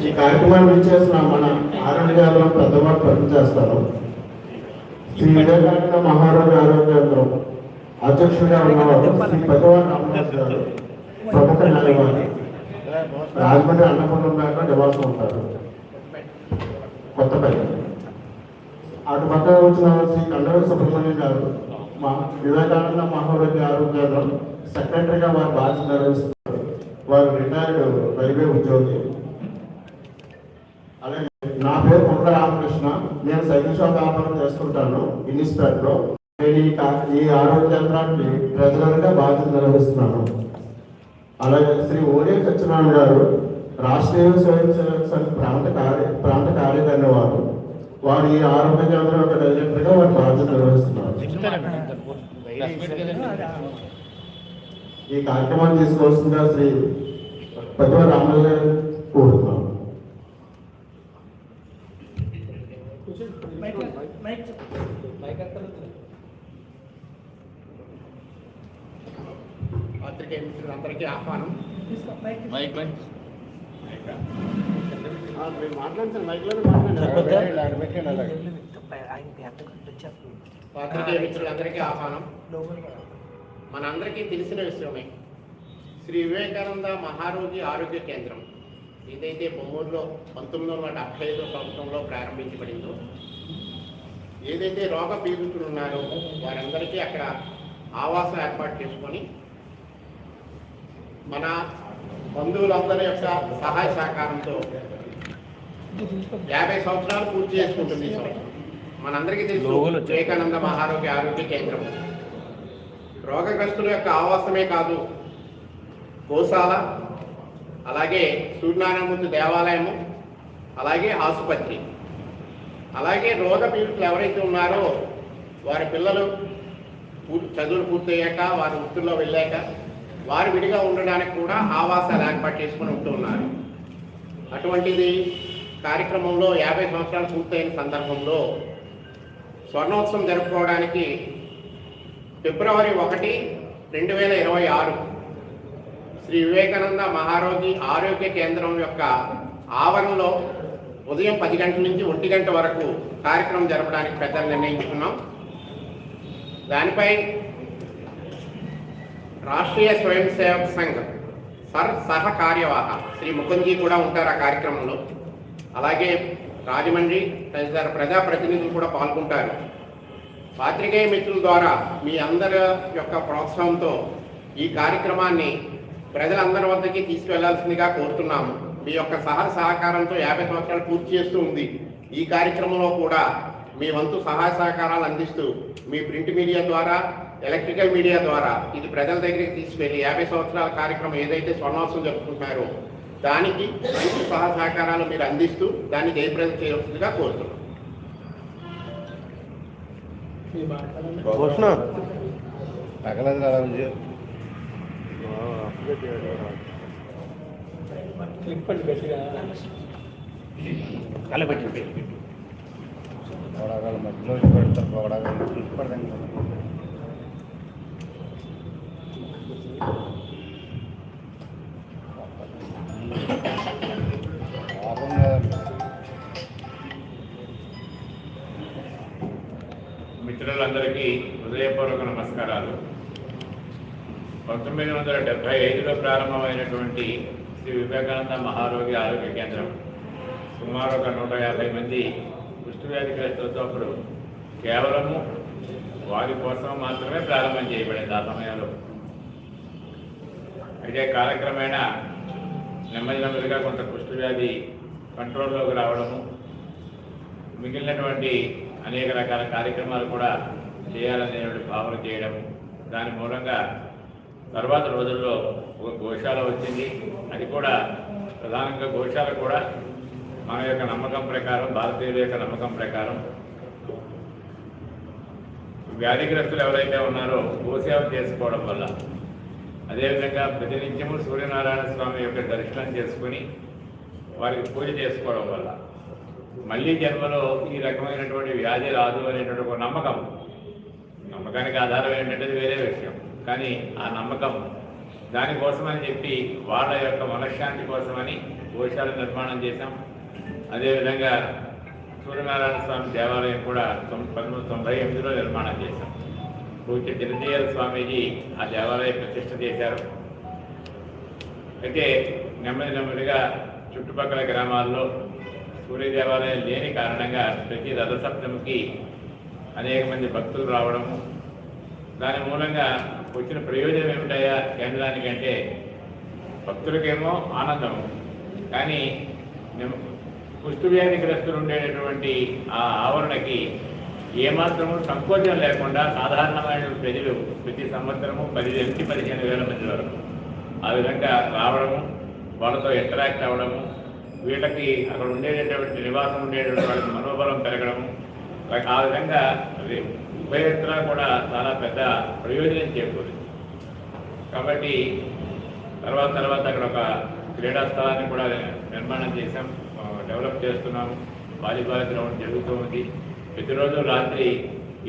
ఈ కార్యక్రమాన్ని ఇచ్చేసిన మన ఆరోగ్య గారు పెద్దవాళ్ళు పనిచేస్తారు శ్రీ వివేకానంద మహారాజు ఆరోగ్య కేంద్రం అధ్యక్షుడిగా ఉన్నవారు శ్రీ పెద్దవాడు రామదాస్ గారు ప్రముఖ న్యాయవాది రాజమండ్రి అన్నపూర్ణ బ్యాంక్లో నివాసం ఉంటారు. కొత్తపల్లి అటు పక్కన వచ్చిన శ్రీ కండవ సుబ్రహ్మణ్యం గారు మా వివేకానంద మహారాజు ఆరోగ్య కేంద్రం సెక్రటరీగా వారు బాధ్యత నిర్వహిస్తున్నారు. వారు రిటైర్డ్ రైల్వే ఉద్యోగి అలాగే నా పేరు కొండ రామకృష్ణ నేను వ్యాపారం చేస్తుంటాను ఇన్నిస్పేట్లో నేను ఈ ఈ ఆరోగ్య కేంద్రానికి ట్రెజరర్గా బాధ్యత నిర్వహిస్తున్నాను. అలాగే శ్రీ ఓడే సత్యనారాయణ గారు రాష్ట్రీయ స్వయం సేవక సంఘ ప్రాంత కార్య ప్రాంత కార్యదర్శి వారు. వారు ఈ ఆరోగ్య కేంద్రం యొక్క డైరెక్టర్గా వారు బాధ్యత నిర్వహిస్తున్నారు. ఈ కార్యక్రమాన్ని తీసుకోవాల్సిందిగా శ్రీ పద్మ రామయ్య గారు పాత్రికేయ మిత్రులందరికీ ఆహ్వానం. మీరు మాట్లాడండి మైక్లోనే మాట్లాడండి పాత్రికేయ మిత్రులందరికీ ఆహ్వానం. మనందరికీ తెలిసిన విషయమే. శ్రీ వివేకానంద మహారోగి ఆరోగ్య కేంద్రం ఏదైతే బొమ్మూరులో పంతొమ్మిది వందల డెబ్బై ఐదో సంవత్సరంలో ప్రారంభించబడిందో ఏదైతే రోగ పీడితులు ఉన్నారో వారందరికీ అక్కడ ఆవాసం ఏర్పాటు చేసుకొని మన బంధువులందరి యొక్క సహాయ సహకారంతో యాభై సంవత్సరాలు పూర్తి చేసుకుంటుంది మనందరికీ తెలుసు వివేకానంద మహారోగ్య ఆరోగ్య కేంద్రం. రోగగ్రస్తుల యొక్క ఆవాసమే కాదు గోశాల అలాగే సూర్యనారాయణమూర్తి దేవాలయము అలాగే ఆసుపత్రి. అలాగే రోగ పీడితులు ఎవరైతే ఉన్నారో వారి పిల్లలు పూర్తి చదువులు పూర్తయ్యాక వారి వృత్తుల్లో వెళ్ళాక వారు విడిగా ఉండడానికి కూడా ఆవాసాలు ఏర్పాటు చేసుకుని ఉంటూ ఉన్నారు. అటువంటిది కార్యక్రమంలో యాభై సంవత్సరాలు పూర్తయిన సందర్భంలో స్వర్ణోత్సవం జరుపుకోవడానికి ఫిబ్రవరి ఒకటి రెండు వేల ఇరవై ఆరు శ్రీ వివేకానంద మహారోగి ఆరోగ్య కేంద్రం యొక్క ఆవరణలో ఉదయం పది గంటల నుంచి ఒంటి గంట వరకు కార్యక్రమం జరపడానికి పెద్దలు నిర్ణయించుకున్నాం. దానిపై రాష్ట్రీయ స్వయం సేవక్ సంఘ్ సర్ సహ కార్యవాహ. శ్రీ ముకుంజీ కూడా ఉంటారు ఆ కార్యక్రమంలో. అలాగే రాజమండ్రి తదితర ప్రజాప్రతినిధులు కూడా పాల్గొంటారు. పాత్రికేయ మిత్రుల ద్వారా మీ అందరి యొక్క ప్రోత్సాహంతో ఈ కార్యక్రమాన్ని ప్రజలందరి వద్దకి తీసుకువెళ్ళాల్సిందిగా కోరుతున్నాము. మీ యొక్క సహ సహకారంతో యాభై సంవత్సరాలు పూర్తి చేస్తూ ఉంది. ఈ కార్యక్రమంలో కూడా మీ వంతు సహాయ సహకారాలు అందిస్తూ మీ ప్రింట్ మీడియా ద్వారా ఎలక్ట్రికల్ మీడియా ద్వారా ఇది ప్రజల దగ్గరికి తీసుకెళ్ళి యాభై సంవత్సరాల కార్యక్రమం ఏదైతే స్వర్ణోత్సవం జరుపుకుంటున్నారో దానికి మంచి సహా సహకారాలు మీరు అందిస్తూ దాన్ని జయప్రదం చేయవలసిందిగా కోరుతున్నాం. ఉంది పొడగాలు మధ్యలో ఇటు పెడతారు పొడగాలు చూసి పడదాం మిత్రులందరికీ హృదయపూర్వక నమస్కారాలు. పంతొమ్మిది వందల డెబ్బై ఐదులో ప్రారంభమైనటువంటి శ్రీ వివేకానంద మహారోగ్య ఆరోగ్య కేంద్రం సుమారు ఒక నూట యాభై మంది కుష్ఠవ్యాధిగ్రస్తులతో అప్పుడు కేవలము వారి కోసం మాత్రమే ప్రారంభం చేయబడింది ఆ సమయంలో. అయితే కాలక్రమేణా నెమ్మది నెమ్మదిగా కొంత కుష్ఠవ్యాధి కంట్రోల్లోకి రావడము మిగిలినటువంటి అనేక రకాల కార్యక్రమాలు కూడా చేయాలనేటువంటి భావన చేయడం దాని మూలంగా తర్వాత రోజుల్లో ఒక గోశాల వచ్చింది. అది కూడా ప్రధానంగా గోశాల కూడా మన యొక్క నమ్మకం ప్రకారం భారతీయుల యొక్క నమ్మకం ప్రకారం వ్యాధిగ్రస్తులు ఎవరైతే ఉన్నారో గోసేవ చేసుకోవడం వల్ల అదేవిధంగా ప్రతినిత్యము సూర్యనారాయణ స్వామి యొక్క దర్శనం చేసుకుని వారికి పూజ చేసుకోవడం వల్ల మళ్ళీ జన్మలో ఈ రకమైనటువంటి వ్యాధి రాదు అనేటువంటి ఒక నమ్మకం నమ్మకానికి ఆధారం ఏంటంటే వేరే విషయం. కానీ ఆ నమ్మకం దానికోసమని చెప్పి వాళ్ళ యొక్క మనశ్శాంతి కోసమని గోశాల నిర్మాణం చేశాం. అదేవిధంగా సూర్యనారాయణ స్వామి దేవాలయం కూడా పంతొమ్మిది తొంభై ఎనిమిదిలో నిర్మాణం చేశాం. పూజ్య చిరంజీవి స్వామీజీ ఆ దేవాలయం ప్రతిష్ట చేశారు. అయితే నెమ్మది నెమ్మదిగా చుట్టుపక్కల గ్రామాల్లో సూర్య దేవాలయం లేని కారణంగా ప్రతి రథసప్తమికి అనేక మంది భక్తులు రావడము దాని మూలంగా వచ్చిన ప్రయోజనం ఏమిటయ్యా కేంద్రానికంటే భక్తులకేమో ఆనందము కానీ నిమ్- గ్రస్తులు ఉండేటటువంటి ఆ ఆవరణకి ఏమాత్రము సంకోచం లేకుండా సాధారణమైన ప్రజలు ప్రతి సంవత్సరము పది నుంచి పదిహేను వేల మంది వరకు. ఆ విధంగా రావడము వాళ్ళతో ఇంటరాక్ట్ అవ్వడము వీళ్ళకి అక్కడ ఉండేటటువంటి నివాసం ఉండేటటువంటి వాళ్ళకి మనోబలం పెరగడము ఆ విధంగా అది కూడా చాలా పెద్ద ప్రయోజనం చేకూరింది. కాబట్టి తర్వాత తర్వాత అక్కడ ఒక క్రీడా స్థలాన్ని కూడా నిర్మాణం చేశాం. డెవలప్ చేస్తున్నాము వాలీబాల్ గ్రౌండ్ జరుగుతూ ఉంది ప్రతిరోజు రాత్రి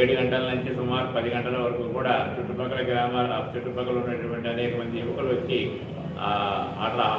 ఏడు గంటల నుంచి సుమారు పది గంటల వరకు కూడా చుట్టుపక్కల గ్రామాల ఆ చుట్టుపక్కల ఉన్నటువంటి అనేక మంది యువకులు వచ్చి ఆ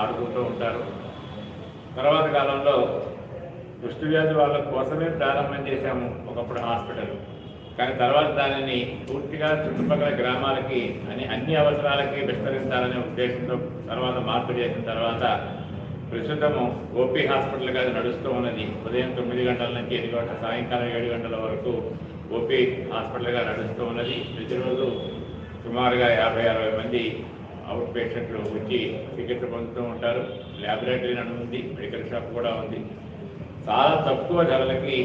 ఆడుకుంటూ ఉంటారు. తర్వాత కాలంలో దృష్టి వ్యాధి వాళ్ళ కోసమే ప్రారంభం చేశాము ఒకప్పుడు హాస్పిటల్. కానీ తర్వాత దానిని పూర్తిగా చుట్టుపక్కల గ్రామాలకి అని అన్ని అవసరాలకి విస్తరించాలనే ఉద్దేశంతో తర్వాత మార్పు చేసిన తర్వాత ప్రస్తుతము ఓపీ హాస్పిటల్గా అది నడుస్తూ ఉన్నది. ఉదయం తొమ్మిది గంటల నుంచి ఎనిమిది గంటల సాయంకాలం ఏడు గంటల వరకు ఓపీ హాస్పిటల్గా నడుస్తూ ఉన్నది. ప్రతిరోజు సుమారుగా యాభై అరవై మంది అవుట్ పేషెంట్లు వచ్చి చికిత్స పొందుతూ ఉంటారు. ల్యాబొరేటరీ అని ఉంది మెడికల్ షాప్ కూడా ఉంది. చాలా తక్కువ ధరలకి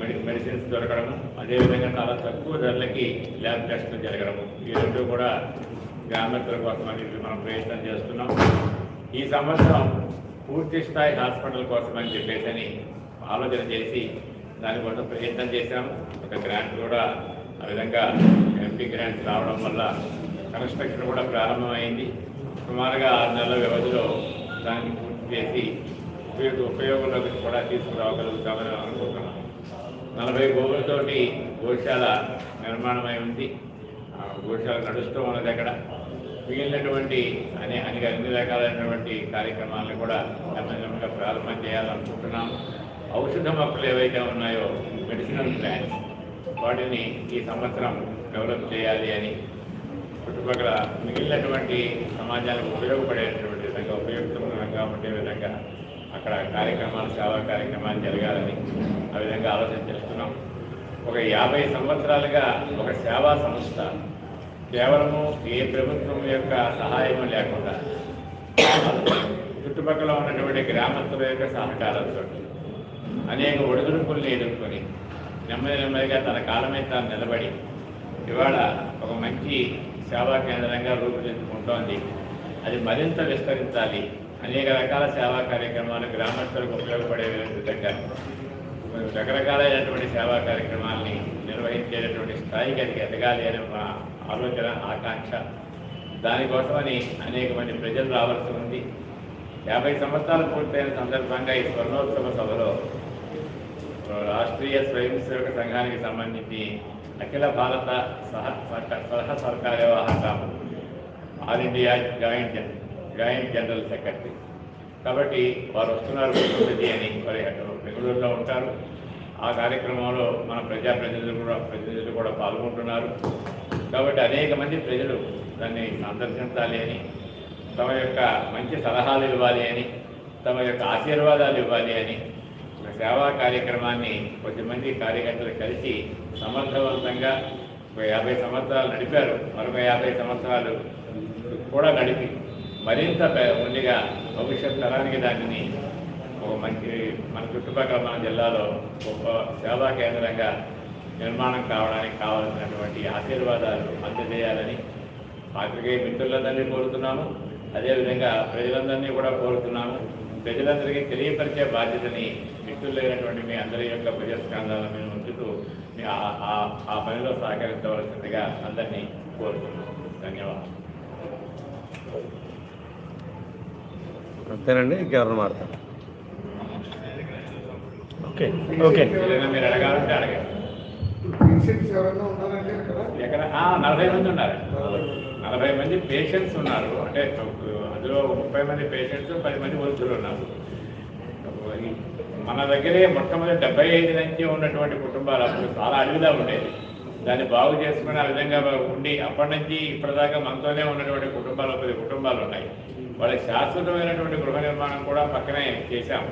మెడి మెడిసిన్స్ దొరకడము. అదేవిధంగా చాలా తక్కువ ధరలకి ల్యాబ్ టెస్టులు జరగడము. ఈ రెండు కూడా గ్రామస్తుల కోసం అనేది మనం ప్రయత్నం చేస్తున్నాం. ఈ సంవత్సరం పూర్తి స్థాయి హాస్పిటల్ కోసం అని చెప్పేసి అని ఆలోచన చేసి దానికోసం ప్రయత్నం చేశాము ఒక గ్రాంట్ కూడా ఆ విధంగా ఎంపీ గ్రాంట్స్ రావడం వల్ల కన్స్ట్రక్షన్ కూడా ప్రారంభమైంది. సుమారుగా ఆరు నెలల వ్యవధిలో దాన్ని పూర్తి చేసి ఉపయోగ ఉపయోగంలోకి కూడా తీసుకురాగలుగుతామని అనుకుంటున్నాం. నలభై గోవులతోటి గోశాల నిర్మాణమై ఉంది. గోశాల నడుస్తూ ఉన్నది అక్కడ మిగిలినటువంటి అనే అనేక అన్ని రకాలైనటువంటి కార్యక్రమాలను కూడా నెమ్మదిగా ప్రారంభం చేయాలనుకుంటున్నాం. ఔషధ మొక్కలు ఏవైతే ఉన్నాయో మెడిసినల్ ప్లాంట్స్ వాటిని ఈ సంవత్సరం డెవలప్ చేయాలి అని చుట్టుపక్కల మిగిలినటువంటి సమాజానికి ఉపయోగపడేటటువంటి విధంగా ఉపయుక్తంగా ఉండే విధంగా అక్కడ కార్యక్రమాలు సేవా కార్యక్రమాలు జరగాలని ఆ విధంగా ఆలోచన చేస్తున్నాం. ఒక యాభై సంవత్సరాలుగా ఒక సేవా సంస్థ కేవలము ఏ ప్రభుత్వం యొక్క సహాయం లేకుండా చుట్టుపక్కల ఉన్నటువంటి గ్రామస్తుల యొక్క సహకారంతో అనేక ఒడిదుడుకుల్ని ఎదుర్కొని నెమ్మది నెమ్మదిగా తన కాలమే తాను నిలబడి ఇవాళ ఒక మంచి సేవా కేంద్రంగా రూపుదిద్దుకుంటోంది. అది మరింత విస్తరించాలి. అనేక రకాల సేవా కార్యక్రమాలు గ్రామస్తులకు ఉపయోగపడే విధంగా రకరకాలైనటువంటి సేవా కార్యక్రమాల్ని నిర్వహించేటటువంటి స్థాయికి అది ఎదగాలి అనే మా ఆలోచన ఆకాంక్ష. దానికోసమని అనేక మంది ప్రజలు రావాల్సి ఉంది. యాభై సంవత్సరాలు పూర్తయిన సందర్భంగా ఈ స్వర్ణోత్సవ సభలో రాష్ట్రీయ స్వయం సేవక సంఘానికి సంబంధించి అఖిల భారత సహ సహ- సహ సహకార వ్యవహారం all India joint joint general secretary. కాబట్టి వారు వస్తున్నారు అని మరి బెంగళూరులో ఉంటారు. ఆ కార్యక్రమంలో మన ప్రజాప్రతినిధులు కూడా ప్రతినిధులు కూడా పాల్గొంటున్నారు. కాబట్టి అనేక మంది ప్రజలు దాన్ని సందర్శించాలి అని తమ యొక్క మంచి సలహాలు ఇవ్వాలి అని తమ యొక్క ఆశీర్వాదాలు ఇవ్వాలి అని సేవా కార్యక్రమాన్ని కొద్దిమంది కార్యకర్తలు కలిసి సమర్థవంతంగా ఒక యాభై సంవత్సరాలు నడిపారు. మరొక యాభై సంవత్సరాలు కూడా నడిపి మరింత ఉండిగా ముందుగా భవిష్యత్ తరానికి దానిని ఒక మంచి మన చుట్టుపక్కల మన జిల్లాలో గొప్ప సేవా కేంద్రంగా నిర్మాణం కావడానికి కావాల్సినటువంటి ఆశీర్వాదాలు అందజేయాలని పాత్రికేయ మిత్రులందరినీ కోరుతున్నాము. అదేవిధంగా ప్రజలందరినీ కూడా కోరుతున్నాము. ప్రజలందరికీ తెలియపరిచే బాధ్యతని మిత్రులైనటువంటి మీ అందరి యొక్క ప్రజాస్కందాలను మేము ఉంచుతూ మీ ఆ- ఆ- పనిలో సహకరించవలసిందిగా అందరినీ కోరుతున్నాము. ధన్యవాదాలు. అంతేనండి ఇంకెవరైనా మాడతారు ఓకే ఓకే. మీరు అడగాలంటే అడగండి. పేషెంట్స్ ఎవరైనా ఉన్నారండి అక్కడ? ఎక్కడ? ఆ, నలభై మంది ఉన్నారు. నలభై మంది పేషెంట్స్ ఉన్నారు. అంటే అందులో ముప్పై మంది పేషెంట్స్ పది మంది వృద్ధులు ఉన్నారు. మన దగ్గరే మొట్టమొదటి డెబ్బై ఐదు నుంచి ఉన్నటువంటి కుటుంబాలు అప్పుడు చాలా అడవిలా ఉండేది దాన్ని బాగు చేసుకుని ఆ విధంగా ఉండి అప్పటి నుంచి ఇప్పటిదాకా మనతోనే ఉన్నటువంటి కుటుంబాలు పది కుటుంబాలు ఉన్నాయి. వాళ్ళకి శాశ్వతమైనటువంటి గృహ నిర్మాణం కూడా పక్కనే చేశాం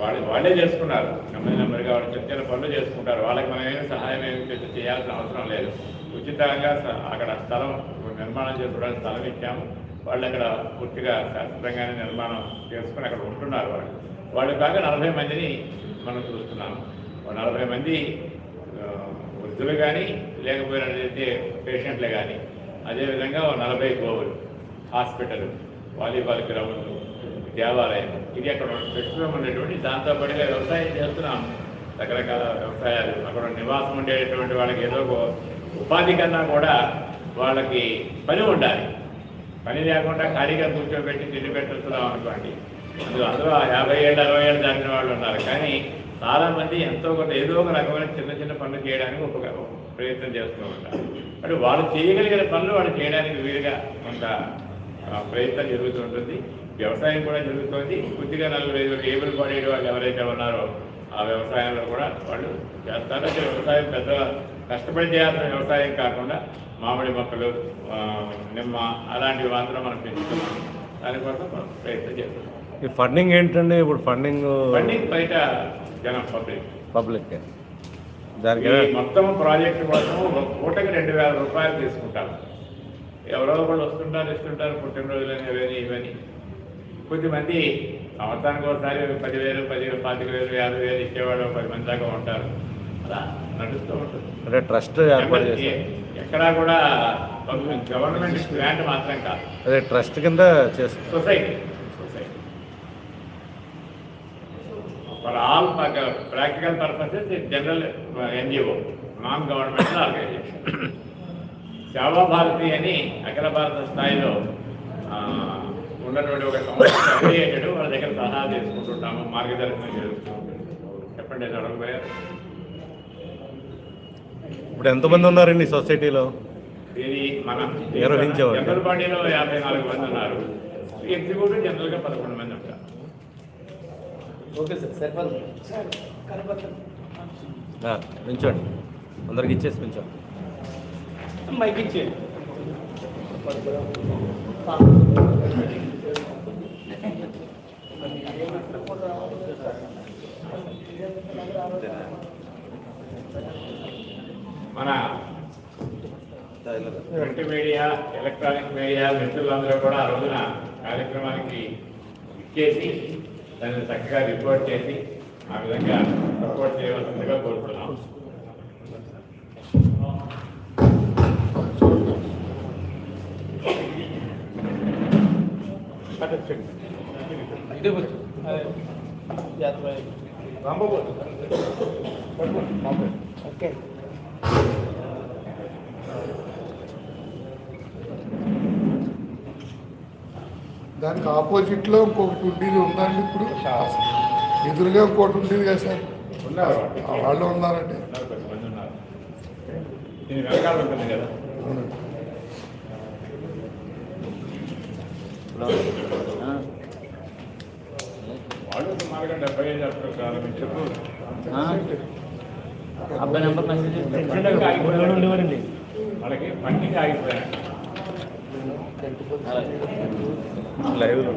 వాళ్ళు వాళ్ళే చేసుకున్నారు. నెమ్మది నెమ్మదిగా వాళ్ళు చిన్న చిన్న పనులు చేసుకుంటారు. వాళ్ళకి మనం ఏమి సహాయం ఏమి చేయాల్సిన అవసరం లేదు. ఉచితంగా అక్కడ స్థలం నిర్మాణం చేసుకోవడానికి స్థలం ఇచ్చాము. వాళ్ళు అక్కడ పూర్తిగా శాశ్వతంగానే నిర్మాణం చేసుకుని అక్కడ ఉంటున్నారు వాళ్ళు. వాళ్ళు కాక నలభై మందిని మనం చూస్తున్నాము. ఓ నలభై మంది వృద్ధులు కానీ లేకపోయినట్లయితే పేషెంట్లు కానీ అదేవిధంగా నలభై గోవులు హాస్పిటల్ వాలీబాల్ గ్రౌండ్లు దేవాలయం ఇది అక్కడ ప్రస్తుతం అనేటువంటి దాంతో పాటుగా వ్యవసాయం చేస్తున్నాం. రకరకాల వ్యవసాయాలు అక్కడ నివాసం ఉండేటువంటి వాళ్ళకి ఏదో ఒక ఉపాధి కన్నా కూడా వాళ్ళకి పని ఉండాలి. పని లేకుండా ఖాళీగా కూర్చోబెట్టి తిండి పెట్టేస్తున్నాం అనుకోండి. అందులో అందులో యాభై ఏళ్ళు అరవై ఏళ్ళు దాటిన వాళ్ళు ఉన్నారు. కానీ చాలామంది ఎంతో కొంత ఏదో ఒక రకమైన చిన్న చిన్న పనులు చేయడానికి ఒక ప్రయత్నం చేస్తూ ఉంటారు. అంటే వాళ్ళు చేయగలిగిన పనులు వాళ్ళు చేయడానికి వీలుగా కొంత ప్రయత్నం ప్రయత్నం జరుగుతుంటుంది వ్యవసాయం కూడా జరుగుతుంది. కొద్దిగా నలుగురు ఐదు ఏబుల్ బాడీ వాళ్ళు ఎవరైతే ఉన్నారో ఆ వ్యవసాయంలో కూడా వాళ్ళు చేస్తారు. అంటే వ్యవసాయం పెద్ద కష్టపడి చేయాల్సిన వ్యవసాయం కాకుండా మామిడి మొక్కలు నిమ్మ అలాంటివి మాత్రం మనం పెంచుతున్నాం. దానికోసం మనం ప్రయత్నం చేస్తున్నాం. ఈ ఫండింగ్ ఏంటండి? ఇప్పుడు ఫండింగ్ ఫండింగ్ బయట జనం పబ్లిక్. పబ్లిక్. దానికి మొత్తం ప్రాజెక్ట్ కోసం ఒక పూటకి రెండు వేల రూపాయలు తీసుకుంటారు. ఎవరో ఒకళ్ళు వస్తుంటారు ఇస్తుంటారు పుట్టినరోజులని ఇవని ఇవని. కొద్దిమంది సంవత్సరానికి ఒకసారి పదివేలు పది పాతిక వేలు యాభై వేలు ఇచ్చేవాడు పది మంది దాకా ఉంటారు. అలా నడుస్తూ ఉంటుంది. అంటే ట్రస్ట్ ఎక్కడా కూడా గవర్నమెంట్ గ్రాంట్ మాత్రం కాదు. అదే ట్రస్ట్ కింద చేస్తారు society society. For all practical purposes general NGO non governmental organisation. Seva Bharati అని అఖిల భారత స్థాయిలో ఉన్నటువంటి ఒక సంస్థ అఫిలియేటెడ్ వాళ్ళ దగ్గర సలహా తీసుకుంటుంటాము మార్గదర్శనం ఉంటుంది చెప్పండి అడగబోయారు ఇప్పుడు ఎంతమంది ఉన్నారండి ఈ సొసైటీలో? ఇది మన నిర్వహించేవారు. జనరల్ బాడీలో యాభై నాలుగు మంది ఉన్నారు. ఎగ్జిక్యూటివ్ జనరల్గా పదకొండు మంది ఉంటారు. ఆ, నించోండి అందరికి ఇచ్చేసి నించోండి మన ప్రింట్ మీడియా ఎలక్ట్రానిక్ మీడియా మిత్రులందరూ కూడా ఆ రోజున కార్యక్రమానికి ఇచ్చేసి దాన్ని చక్కగా రిపోర్ట్ చేసి ఆ విధంగా సపోర్ట్ చేయవలసిందిగా కోరుతున్నాం దానికి ఆపోజిట్లో ఇంకొకటి ఉండేది ఉందండి ఇప్పుడు. ఎదురుగా ఇంకోటి ఉండేది కదా సార్. ఉన్నారు. ఆ వాళ్ళు ఉన్నారండి. అవునండి. సుమారుగా డెబ్బై ఐదు అప్పుడు ప్రారంభించారు. అబ్బాయి నెంబర్ మెసేజ్ ఆగిపోయారు. వాళ్ళకి పండుగ ఆగిపోయారు. లైవ్లో.